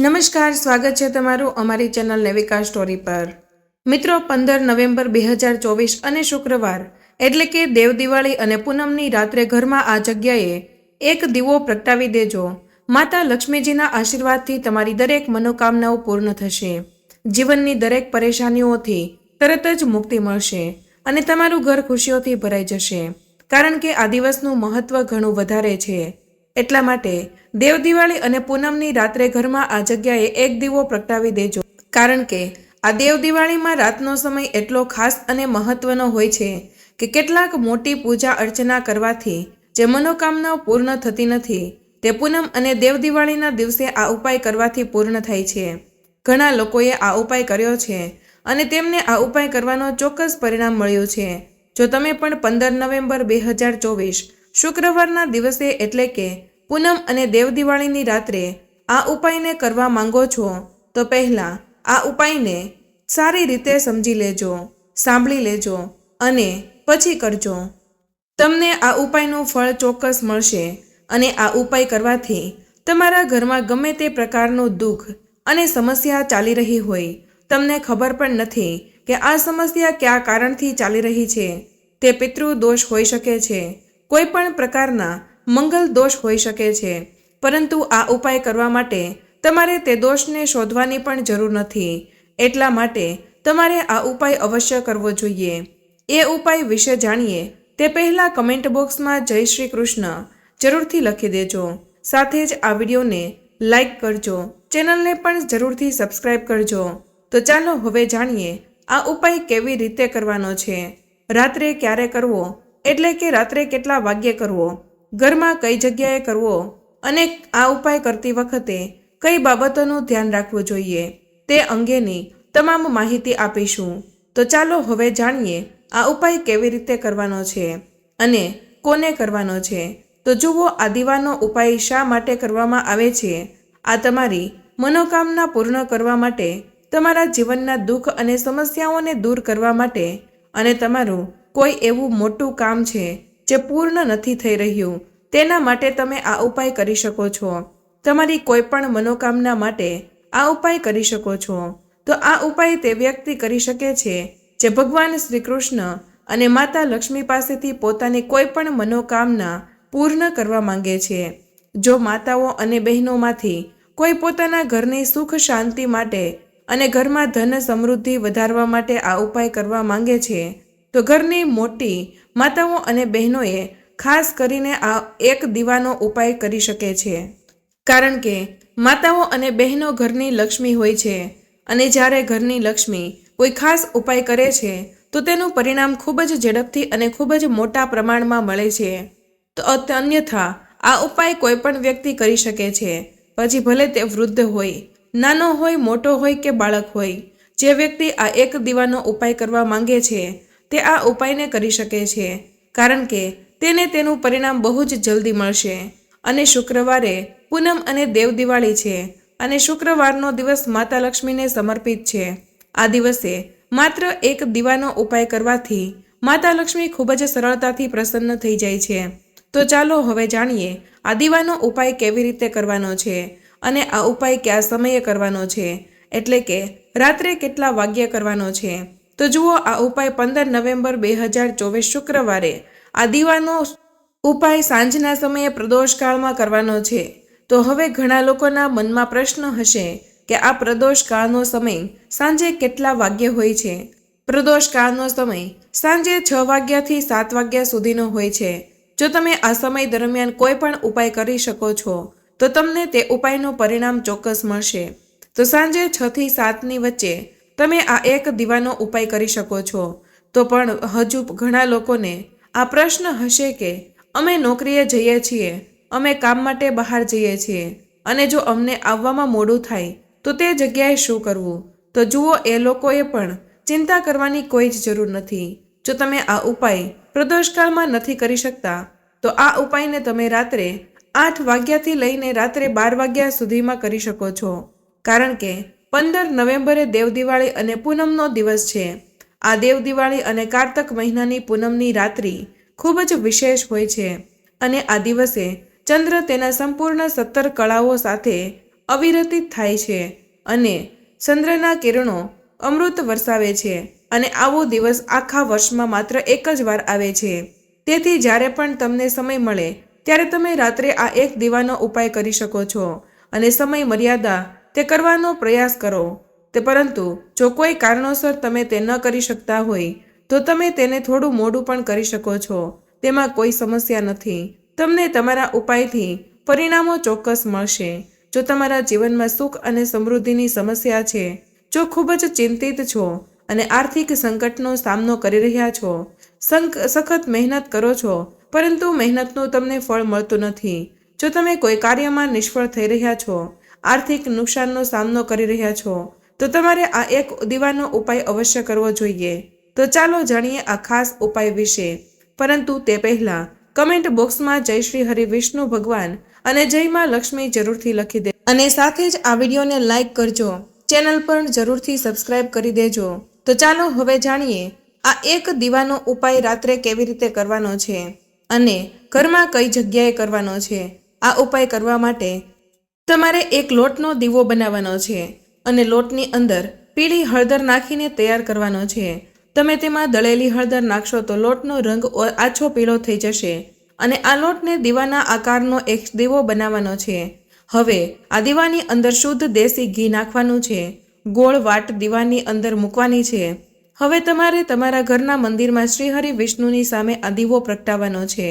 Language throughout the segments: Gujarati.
નમસ્કાર, સ્વાગત છે તમારું અમારી ચેનલ નેવિકા સ્ટોરી પર. મિત્રો, પંદર નવેમ્બર બે હજાર ચોવીસ અને શુક્રવાર, એટલે કે દેવ દિવાળી અને પૂનમની રાત્રે ઘરમાં આ જગ્યાએ એક દીવો પ્રગટાવી દેજો. માતા લક્ષ્મીજીના આશીર્વાદથી તમારી દરેક મનોકામનાઓ પૂર્ણ થશે. જીવનની દરેક પરેશાનીઓથી તરત જ મુક્તિ મળશે અને તમારું ઘર ખુશીઓથી ભરાઈ જશે. કારણ કે આ દિવસનું મહત્વ ઘણું વધારે છે. એટલા માટે દેવ દિવાળી અને પૂનમની રાત્રે ઘરમાં આ જગ્યાએ એક દીવો પ્રગટાવી દેજો. કારણ કે આ દેવ દિવાળીમાં રાતનો સમય એટલો ખાસ અને મહત્વનો હોય છે કે કેટલાક મોટી પૂજા અર્ચના કરવાથી જે મનોકામનાઓ પૂર્ણ થતી નથી, તે પૂનમ અને દેવ દિવાળીના દિવસે આ ઉપાય કરવાથી પૂર્ણ થાય છે. ઘણા લોકોએ આ ઉપાય કર્યો છે અને તેમને આ ઉપાય કરવાનો ચોક્કસ પરિણામ મળ્યું છે. જો તમે પણ પંદર નવેમ્બર બે હજાર ચોવીસ શુક્રવારના દિવસે એટલે કે પૂનમ અને દેવ દિવાળીની રાત્રે આ ઉપાયને કરવા માંગો છો, તો પહેલાં આ ઉપાયને સારી રીતે સમજી લેજો, સાંભળી લેજો અને પછી કરજો. તમને આ ઉપાયનું ફળ ચોક્કસ મળશે અને આ ઉપાય કરવાથી તમારા ઘરમાં ગમે તે પ્રકારનું દુઃખ અને સમસ્યા ચાલી રહી હોય. તમને ખબર પણ નથી કે આ સમસ્યા કયા કારણથી ચાલી રહી છે. તે પિતૃ દોષ હોઈ શકે છે. કોઈ પણ પ્રકારના મંગલ દોષ હોઈ શકે છે, પરંતુ આ ઉપાય કરવા માટે તમારે તે દોષને શોધવાની પણ જરૂર નથી. એટલા માટે તમારે આ ઉપાય અવશ્ય કરવો જોઈએ. એ ઉપાય વિશે જાણીએ તે પહેલાં કમેન્ટ બોક્સમાં જય શ્રી કૃષ્ણ જરૂરથી લખી દેજો. સાથે જ આ વિડીયોને લાઈક કરજો. ચેનલને પણ જરૂરથી સબસ્ક્રાઈબ કરજો. તો ચાલો હવે જાણીએ આ ઉપાય કેવી રીતે કરવાનો છે. રાત્રે ક્યારે કરવો? એટલે કે રાત્રે કેટલા વાગ્યે કરવો? ઘરમાં કઈ જગ્યાએ કરવો? અને આ ઉપાય કરતી વખતે કઈ બાબતોનું ધ્યાન રાખવું જોઈએ? તે અંગેની તમામ માહિતી આપીશું. તો ચાલો હવે જાણીએ, આ ઉપાય કેવી રીતે કરવાનો છે અને કોને કરવાનો છે? તો જુઓ, આ દીવાનો ઉપાય શા માટે કરવામાં આવે છે? આ તમારી મનોકામના પૂર્ણ કરવા માટે, તમારા જીવનના દુઃખ અને સમસ્યાઓને દૂર કરવા માટે અને તમારું કોઈ એવું મોટું કામ છે જે પૂર્ણ નથી થઈ રહ્યું. તેના માટે તમે આ ઉપાય કરી શકો છો. તમારી કોઈ પણ મનોકામના માટે આ ઉપાય કરી શકો છો. તો આ ઉપાય તે વ્યક્તિ કરી શકે છે જે ભગવાન શ્રી કૃષ્ણ અને માતા લક્ષ્મી પાસેથી પોતાની કોઈ પણ મનોકામના પૂર્ણ કરવા માંગે છે. જો માતાઓ અને બહેનોમાંથી કોઈ પોતાના ઘરની સુખ શાંતિ માટે અને ઘરમાં ધન સમૃદ્ધિ વધારવા માટે આ ઉપાય કરવા માંગે છે તો ઘરની મોટી માતાઓ અને બહેનોએ ખાસ કરીને આ એક દીવાનો ઉપાય કરી શકે છે. કારણ કે માતાઓ અને બહેનો ઘરની લક્ષ્મી હોય છે અને જ્યારે ઘરની લક્ષ્મી કોઈ ખાસ ઉપાય કરે છે, તો તેનું પરિણામ ખૂબ જ ઝડપથી અને ખૂબ જ મોટા પ્રમાણમાં મળે છે. તો અન્યથા, આ ઉપાય કોઈ પણ વ્યક્તિ કરી શકે છે. પછી ભલે તે વૃદ્ધ હોય, નાનો હોય, મોટો હોય કે બાળક હોય, જે વ્યક્તિ આ એક દીવાનો ઉપાય કરવા માંગે છે તે આ ઉપાયને કરી શકે છે, કારણ કે તેને તેનું પરિણામ બહુ જ જલ્દી મળશે. અને શુક્રવારે પૂનમ અને દેવ દિવાળી છે અને શુક્રવારનો દિવસ માતા લક્ષ્મીને સમર્પિત છે. આ દિવસે માત્ર એક દીવાનો ઉપાય કરવાથી માતા લક્ષ્મી ખૂબ જ સરળતાથી પ્રસન્ન થઈ જાય છે. તો ચાલો હવે જાણીએ આ દીવાનો ઉપાય કેવી રીતે કરવાનો છે અને આ ઉપાય કયા સમયે કરવાનો છે, એટલે કે રાત્રે કેટલા વાગ્યે કરવાનો છે. તો જુઓ, આ ઉપાય પંદર નવેમ્બર બે હજાર ચોવીસ શુક્રવારે. આ દીવાનો ઉપાય સાંજના સમયે પ્રદોષકાળમાં કરવાનો છે. તો હવે ઘણા લોકોના મનમાં પ્રશ્ન હશે કે આ પ્રદોષકાળનો સમય સાંજે કેટલા વાગ્યે હોય છે? પ્રદોષકાળનો સમય સાંજે છ વાગ્યાથી સાત વાગ્યા સુધીનો હોય છે. જો તમે આ સમય દરમિયાન કોઈ પણ ઉપાય કરી શકો છો, તો તમને તે ઉપાયનું પરિણામ ચોક્કસ મળશે. તો સાંજે છથી સાતની વચ્ચે તમે આ એક દીવાનો ઉપાય કરી શકો છો. તો પણ હજુ ઘણા લોકોને આ પ્રશ્ન હશે કે, અમે નોકરીએ જઈએ છીએ, અમે કામ માટે બહાર જઈએ છીએ, અને જો અમને આવવામાં મોડું થાય, તો તે જગ્યાએ શું કરવું? તો જુઓ, એ લોકોએ પણ ચિંતા કરવાની કોઈ જ જરૂર નથી. જો તમે આ ઉપાય પ્રદોષકાળમાં નથી કરી શકતા, તો આ ઉપાયને તમે રાત્રે આઠ વાગ્યાથી લઈને રાત્રે બાર વાગ્યા સુધીમાં કરી શકો છો. કારણ કે પંદર નવેમ્બરે દેવ દિવાળી અને પૂનમનો દિવસ છે. આ દેવ દિવાળી અને કારતક મહિનાની પૂનમની રાત્રિ ખૂબ જ વિશેષ હોય છે અને આ દિવસે ચંદ્ર તેના સંપૂર્ણ સત્તર કળાઓ સાથે અવિરતિત થાય છે અને ચંદ્રના કિરણો અમૃત વરસાવે છે અને આવો દિવસ આખા વર્ષમાં માત્ર એક જ વાર આવે છે. તેથી જ્યારે પણ તમને સમય મળે, ત્યારે તમે રાત્રે આ એક દીવાનો ઉપાય કરી શકો છો અને સમય મર્યાદા તે કરવાનો પ્રયાસ કરો. તે પરંતુ, જો કોઈ કારણોસર તમે તે ન કરી શકતા હોય, તો તમે તેને થોડું મોડું પણ કરી શકો છો. તેમાં કોઈ સમસ્યા નથી. તમને તમારા ઉપાયથી પરિણામો ચોક્કસ મળશે. જો તમારા જીવનમાં સુખ અને સમૃદ્ધિની સમસ્યા છે, જો ખૂબ જ ચિંતિત છો અને આર્થિક સંકટનો સામનો કરી રહ્યા છો સખત મહેનત કરો છો, પરંતુ મહેનતનું તમને ફળ મળતું નથી. જો તમે કોઈ કાર્યમાં નિષ્ફળ થઈ રહ્યા છો આર્થિક નુકસાનનો સામનો કરી રહ્યા છો, તો તમારે આ એક દીવાનો ઉપાય અવશ્ય કરવો જોઈએ. તો ચાલો જાણીએ આ ખાસ ઉપાય વિશે. પરંતુ તે પહેલાં, કમેન્ટ બોક્સમાં જય શ્રી હરિ વિષ્ણુ ભગવાન અને જય માં લક્ષ્મી જરૂરથી લખી દે. અને સાથે જ આ વિડીયોને લાઈક કરજો. ચેનલ પણ જરૂરથી સબસ્ક્રાઇબ કરી દેજો. તો ચાલો હવે જાણીએ, આ એક દીવાનો ઉપાય રાત્રે કેવી રીતે કરવાનો છે? અને ઘરમાં કઈ જગ્યાએ કરવાનો છે? આ ઉપાય કરવા માટે તમારે એક લોટનો દીવો બનાવવાનો છે અને લોટની અંદર પીળી હળદર નાખીને તૈયાર કરવાનો છે. તમે તેમાં દળેલી હળદર નાખશો તો લોટનો રંગ આછો પીળો થઈ જશે અને આ લોટને દીવાના આકારનો એક દીવો બનાવવાનો છે. હવે આ દીવાની અંદર શુદ્ધ દેશી ઘી નાખવાનું છે. ગોળ વાટ દીવાની અંદર મૂકવાની છે. હવે તમારે તમારા ઘરના મંદિરમાં શ્રીહરિ વિષ્ણુની સામે આ દીવો પ્રગટાવવાનો છે.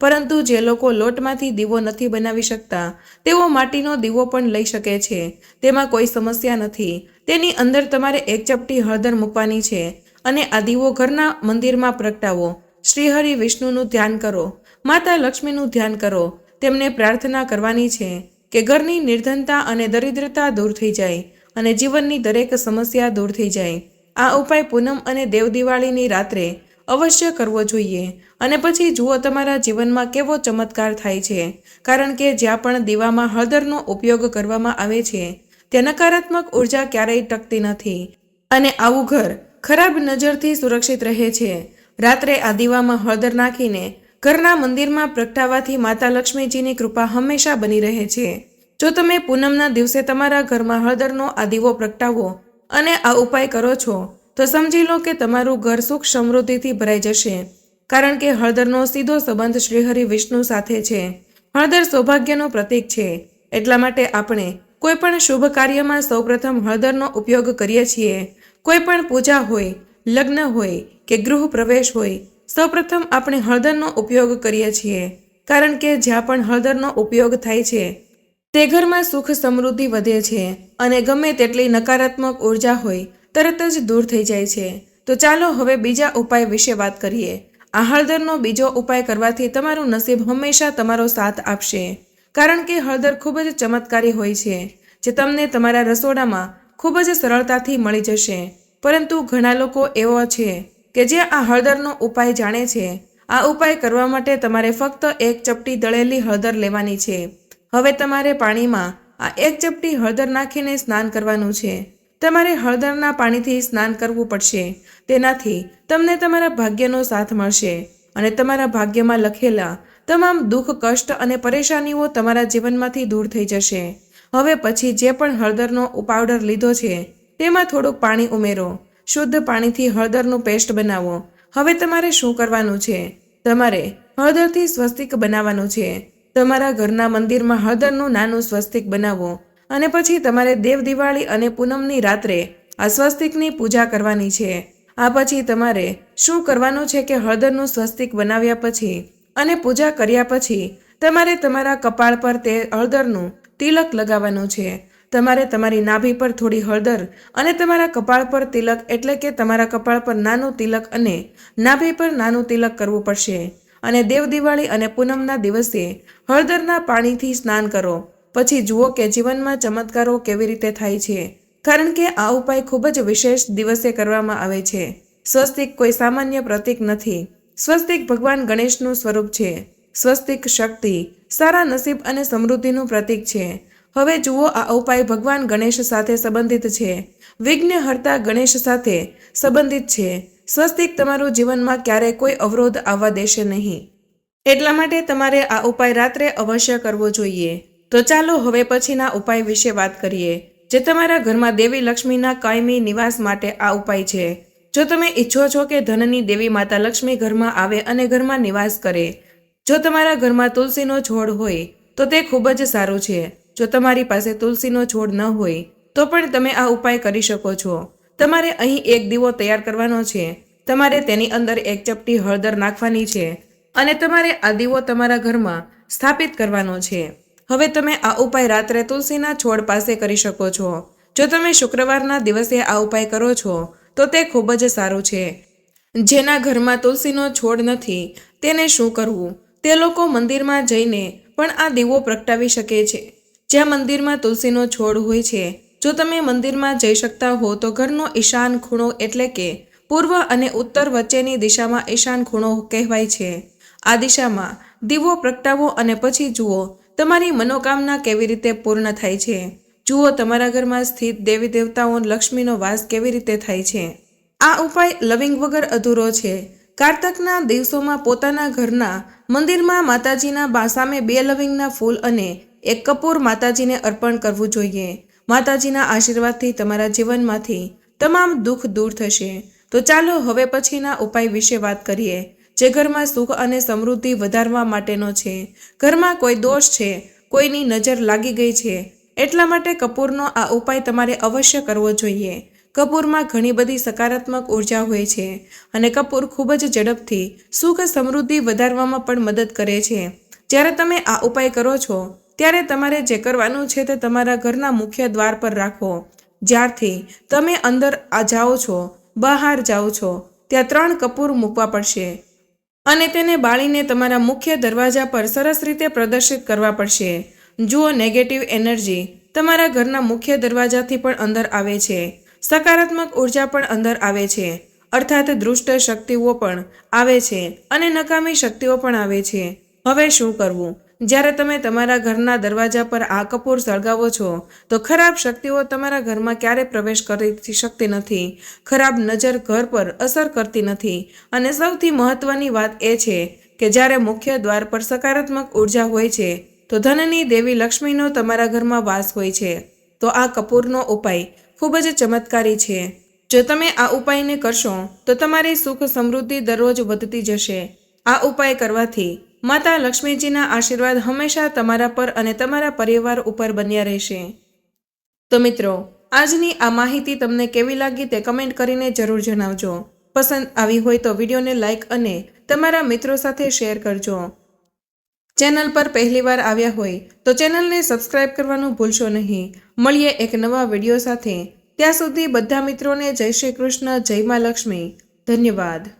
પરંતુ જે લોકો લોટમાંથી દીવો નથી બનાવી શકતા, તેઓ માટીનો દીવો પણ લઈ શકે છે. તેમાં કોઈ સમસ્યા નથી. તેની અંદર તમારે એક ચપટી હળદર મૂકવાની છે અને આ દીવો ઘરના મંદિરમાં પ્રગટાવો. શ્રીહરિ વિષ્ણુનું ધ્યાન કરો. માતા લક્ષ્મીનું ધ્યાન કરો. તેમને પ્રાર્થના કરવાની છે કે ઘરની નિર્ધનતા અને દરિદ્રતા દૂર થઈ જાય અને જીવનની દરેક સમસ્યા દૂર થઈ જાય. આ ઉપાય પૂનમ અને દેવ દિવાળીની રાત્રે અવશ્ય કરવો જોઈએ. અને પછી જુઓ તમારા જીવનમાં કેવો ચમત્કાર થાય છે. કારણ કે જ્યાં પણ દીવામાં હળદરનો ઉપયોગ કરવામાં આવે છે તે નકારાત્મક ઊર્જા ક્યારેય ટકતી નથી. અને આવું ઘર ખરાબ નજરથી સુરક્ષિત રહે છે. રાત્રે આ દીવામાં હળદર નાખીને ઘરના મંદિરમાં પ્રગટાવાથી માતા લક્ષ્મીજીની કૃપા હંમેશા બની રહે છે. જો તમે પૂનમના દિવસે તમારા ઘરમાં હળદરનો આ દીવો પ્રગટાવો અને આ ઉપાય કરો છો તો સમજી લો કે તમારું ઘર સુખ સમૃદ્ધિથી ભરાઈ જશે, કારણ કે હળદરનો સીધો સંબંધ શ્રીહરિ વિષ્ણુ સાથે છે. હળદર સૌભાગ્યનું પ્રતીક છે. એટલા માટે આપણે કોઈ પણ શુભ કાર્યમાં સૌપ્રથમ હળદરનો ઉપયોગ કરીએ છીએ. કોઈ પણ પૂજા હોય, લગ્ન હોય કે ગૃહ પ્રવેશ હોય, સૌપ્રથમ આપણે હળદરનો ઉપયોગ કરીએ છીએ, કારણ કે જ્યાં પણ હળદરનો ઉપયોગ થાય છે, તે ઘરમાં સુખ સમૃદ્ધિ વધે છે અને ગમે તેટલી નકારાત્મક ઊર્જા હોય તરત જ દૂર થઈ જાય છે. તો ચાલો હવે બીજા ઉપાય વિશે વાત કરીએ. આ હળદરનો બીજો ઉપાય કરવાથી તમારું નસીબ હંમેશા તમારો સાથ આપશે. કારણ કે હળદર ખૂબ જ ચમત્કારી હોય છે, જે તમને તમારા રસોડામાં ખૂબ જ સરળતાથી મળી જશે. પરંતુ ઘણા લોકો એવા છે કે જે આ હળદરનો ઉપાય જાણે છે. આ ઉપાય કરવા માટે તમારે ફક્ત એક ચપટી દળેલી હળદર લેવાની છે. હવે તમારે પાણીમાં આ એક ચપટી હળદર નાખીને સ્નાન કરવાનું છે. તમારે હળદરના પાણીથી સ્નાન કરવું પડશે. તેનાથી તમને તમારા ભાગ્યનો સાથ મળશે અને તમારા ભાગ્યમાં લખેલા તમામ દુઃખ, કષ્ટ અને પરેશાનીઓ તમારા જીવનમાંથી દૂર થઈ જશે. હવે પછી જે પણ હળદરનો પાવડર લીધો છે, તેમાં થોડુંક પાણી ઉમેરો. શુદ્ધ પાણીથી હળદરનું પેસ્ટ બનાવો. હવે તમારે શું કરવાનું છે? તમારે હળદરથી સ્વસ્તિક બનાવવાનું છે. તમારા ઘરના મંદિરમાં હળદરનું નાનું સ્વસ્તિક બનાવો. અને પછી તમારે દેવ દિવાળી અને પૂનમની રાત્રે આ સ્વસ્તિકની પૂજા કરવાની છે. આ પછી તમારે શું કરવાનું છે કે હળદરનું સ્વસ્તિક બનાવ્યા પછી અને પૂજા કર્યા પછી તમારે તમારા કપાળ પર તે હળદરનું તિલક લગાવવાનું છે. તમારે તમારી નાભી પર થોડી હળદર અને તમારા કપાળ પર તિલક એટલે કે તમારા કપાળ પર નાનું તિલક અને નાભી પર નાનું તિલક કરવું પડશે. અને દેવ દિવાળી અને પૂનમના દિવસે હળદરના પાણીથી સ્નાન કરો. પછી જુઓ કે જીવનમાં ચમત્કારો કેવી રીતે થાય છે. કારણ કે આ ઉપાય ખૂબ જ વિશેષ દિવસે કરવામાં આવે છે. સ્વસ્તિક કોઈ સામાન્ય પ્રતીક નથી. સ્વસ્તિક ભગવાન ગણેશનું સ્વરૂપ છે. સ્વસ્તિક શક્તિ સારા નસીબ અને સમૃદ્ધિનું પ્રતીક છે. હવે જુઓ આ ઉપાય ભગવાન ગણેશ સાથે સંબંધિત છે. વિઘ્નહર્તા ગણેશ સાથે સંબંધિત છે. સ્વસ્તિક તમારું જીવનમાં ક્યારેય કોઈ અવરોધ આવવા દેશે નહીં. એટલા માટે તમારે આ ઉપાય રાત્રે અવશ્ય કરવો જોઈએ. તો ચાલો હવે પછીના ઉપાય વિશે વાત કરીએ. જે તમારા ઘરમાં દેવી લક્ષ્મીના કાયમી નિવાસ માટે આ ઉપાય છે. જો તમે ઈચ્છો છો કે ધનની દેવી માતા લક્ષ્મી ઘરમાં આવે અને ઘરમાં નિવાસ કરે. જો તમારા ઘરમાં તુલસીનો છોડ હોય, તો તે ખૂબ જ સારું છે. જો તમારી પાસે તુલસીનો છોડ ન હોય, તો પણ તમે આ ઉપાય કરી શકો છો. તમારે અહીં એક દીવો તૈયાર કરવાનો છે. તમારે તેની અંદર એક ચપટી હળદર નાખવાની છે. અને તમારે આ દીવો તમારા ઘરમાં સ્થાપિત કરવાનો છે. હવે તમે આ ઉપાય રાત્રે તુલસીના છોડ પાસે કરી શકો છો. જો તમે શુક્રવારના દિવસે આ ઉપાય કરો છો, તો તે ખૂબ જ સારું છે. જેના ઘરમાં તુલસીનો છોડ નથી, તેને શું કરવું? તે લોકો મંદિરમાં જઈને પણ આ દીવો પ્રગટાવી શકે છે. જ્યાં મંદિરમાં તુલસીનો છોડ હોય છે, જો તમે મંદિરમાં જઈ શકતા હો, તો ઘરનો ઈશાન ખૂણો એટલે કે પૂર્વ અને ઉત્તર વચ્ચેની દિશામાં ઈશાન ખૂણો કહેવાય છે. આ દિશામાં દીવો પ્રગટાવો અને પછી જુઓ તમારી મનોકામના કેવી રીતે પૂર્ણ થાય છે? જુઓ, તમારા ઘરમાં સ્થિત દેવી દેવતાઓ લક્ષ્મીનો વાસ કેવી રીતે થાય છે? આ ઉપાય લવિંગ વગર અધૂરો છે. કારતકના દિવસોમાં પોતાના ઘરના મંદિરમાં માતાજીના બા સામે બે લવિંગના ફૂલ અને એક કપૂર માતાજીને અર્પણ કરવું જોઈએ. માતાજીના આશીર્વાદથી તમારા જીવનમાંથી તમામ દુઃખ દૂર થશે. તો ચાલો હવે પછીના ઉપાય વિશે વાત કરીએ. જે ઘરમાં સુખ અને સમૃદ્ધિ વધારવા માટેનો છે. ઘરમાં કોઈ દોષ છે, કોઈની નજર લાગી ગઈ છે. એટલા માટે કપૂરનો આ ઉપાય તમારે અવશ્ય કરવો જોઈએ. કપૂરમાં ઘણી બધી સકારાત્મક ઊર્જા હોય છે અને કપૂર ખૂબ જ ઝડપથી સુખ સમૃદ્ધિ વધારવામાં પણ મદદ કરે છે. જ્યારે તમે આ ઉપાય કરો છો, ત્યારે તમારે જે કરવાનું છે તે તમારા ઘરના મુખ્ય દ્વાર પર રાખો. જ્યારથી તમે અંદર આ જાઓ છો, બહાર જાઓ છો, ત્યાં ત્રણ કપૂર મૂકવા પડશે. અને તેને બાળીને તમારા મુખ્ય દરવાજા પર સરસ રીતે પ્રદર્શિત કરવા પડશે. જુઓ નેગેટિવ એનર્જી તમારા ઘરના મુખ્ય દરવાજાથી પણ અંદર આવે છે. સકારાત્મક ઊર્જા પણ અંદર આવે છે. અર્થાત દુષ્ટ શક્તિઓ પણ આવે છે અને નકામી શક્તિઓ પણ આવે છે. હવે શું કરવું? જ્યારે તમે તમારા ઘરના દરવાજા પર આ કપૂર સળગાવો છો, તો ખરાબ શક્તિઓ તમારા ઘરમાં ક્યારે પ્રવેશ કરી શકતી નથી. ખરાબ નજર ઘર પર અસર કરતી નથી. અને સૌથી મહત્વની વાત એ છે કે જ્યારે મુખ્ય દ્વાર પર સકારાત્મક ઊર્જા હોય છે, તો ધનની દેવી લક્ષ્મીનો તમારા ઘરમાં વાસ હોય છે. તો આ કપૂરનો ઉપાય ખૂબ જ ચમત્કારી છે. જો તમે આ ઉપાયને કરશો, તો તમારી સુખ સમૃદ્ધિ દરરોજ વધતી જશે. આ ઉપાય કરવાથી માતા લક્ષ્મીજીના આશીર્વાદ હંમેશા તમારા પર અને તમારા પરિવાર ઉપર બન્યા રહેશે. તો મિત્રો, આજની આ માહિતી તમને કેવી લાગી તે કમેન્ટ કરીને જરૂર જણાવજો. પસંદ આવી હોય તો વિડીયોને લાઇક અને તમારા મિત્રો સાથે શેર કરજો. ચેનલ પર પહેલીવાર આવ્યા હોય તો ચેનલને સબસ્ક્રાઇબ કરવાનું ભૂલશો નહીં. મળીએ એક નવા વીડિયો સાથે. ત્યાં સુધી બધા મિત્રોને જય શ્રી કૃષ્ણ, જય મા લક્ષ્મી. ધન્યવાદ.